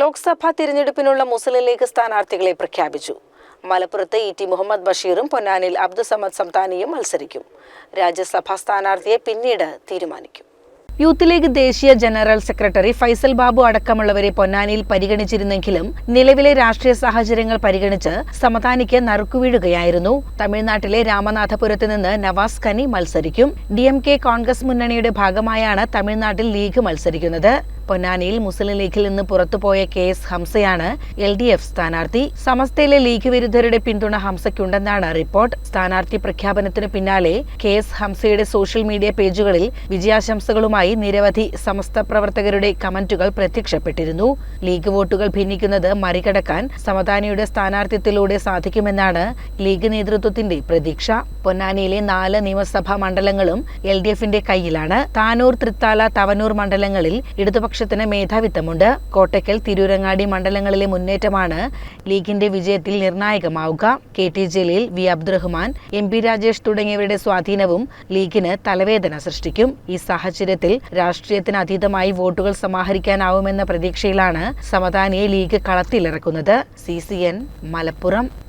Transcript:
ലോക്സഭാ തിരഞ്ഞെടുപ്പിനുള്ള മുസ്ലിം league സ്ഥാനാർത്ഥികളെ പ്രഖ്യാപിച്ചു. മലപ്പുറത്ത് ഇ ടി മുഹമ്മദ് ബഷീറും പൊന്നാനിൽ അബ്ദുസമദ് സംതാനിയും മത്സരിക്കും. രാജ്യസഭാ സ്ഥാനാർത്ഥിയെ പിന്നീട് തീരുമാനിക്കും. യൂത്ത് ലീഗ് ദേശീയ ജനറൽ സെക്രട്ടറി ഫൈസൽ ബാബു അടക്കമുള്ളവരെ പൊന്നാനിയിൽ പരിഗണിച്ചിരുന്നെങ്കിലും നിലവിലെ രാഷ്ട്രീയ സാഹചര്യങ്ങൾ പരിഗണിച്ച് സമതാനിക്ക് നറുക്കുവീഴുകയായിരുന്നു. തമിഴ്നാട്ടിലെ രാമനാഥപുരത്ത് നിന്ന് നവാസ് ഖനി മത്സരിക്കും. ഡി എം കെ കോൺഗ്രസ് മുന്നണിയുടെ ഭാഗമായാണ് തമിഴ്നാട്ടിൽ ലീഗ് മത്സരിക്കുന്നത്. പൊന്നാനിയിൽ മുസ്ലിം ലീഗിൽ നിന്ന് പുറത്തുപോയ കെ എസ് ഹംസയാണ് എൽ ഡി എഫ് സ്ഥാനാർത്ഥി. സമസ്തയിലെ ലീഗ് വിരുദ്ധരുടെ പിന്തുണ ഹംസയ്ക്കുണ്ടെന്നാണ് റിപ്പോർട്ട്. സ്ഥാനാർത്ഥി പ്രഖ്യാപനത്തിന് പിന്നാലെ കെ എസ് ഹംസയുടെ സോഷ്യൽ മീഡിയ പേജുകളിൽ വിജയാശംസകളുമായി നിരവധി സമസ്ത പ്രവർത്തകരുടെ കമന്റുകൾ പ്രത്യക്ഷപ്പെട്ടിരുന്നു. ലീഗ് വോട്ടുകൾ ഭിന്നിക്കുന്നത് മറികടക്കാൻ സമതാനിയുടെ സ്ഥാനാർത്ഥിത്വത്തിലൂടെ സാധിക്കുമെന്നാണ് ലീഗ് നേതൃത്വത്തിന്റെ പ്രതീക്ഷ. പൊന്നാനിയിലെ നാല് നിയമസഭാ മണ്ഡലങ്ങളും എൽ ഡി എഫിന്റെ കയ്യിലാണ്. താനൂർ തൃത്താല തവനൂർ മണ്ഡലങ്ങളിൽ ഇടതുപക്ഷത്തിന് മേധാവിത്വമുണ്ട്. കോട്ടയ്ക്കൽ തിരൂരങ്ങാടി മണ്ഡലങ്ങളിലെ മുന്നേറ്റമാണ് ലീഗിന്റെ വിജയത്തിൽ നിർണായകമാവുക. K T Jaleel V Abdurahman M P Rajesh തുടങ്ങിയവരുടെ സ്വാധീനവും ലീഗിന് തലവേദന സൃഷ്ടിക്കും. ഈ സാഹചര്യത്തിൽ രാഷ്ട്രീയത്തിന് അതീതമായി വോട്ടുകൾ സമാഹരിക്കാനാവുമെന്ന പ്രതീക്ഷയിലാണ് സമതാനിയെ ലീഗ് കളത്തിലിറക്കുന്നത്. സി മലപ്പുറം.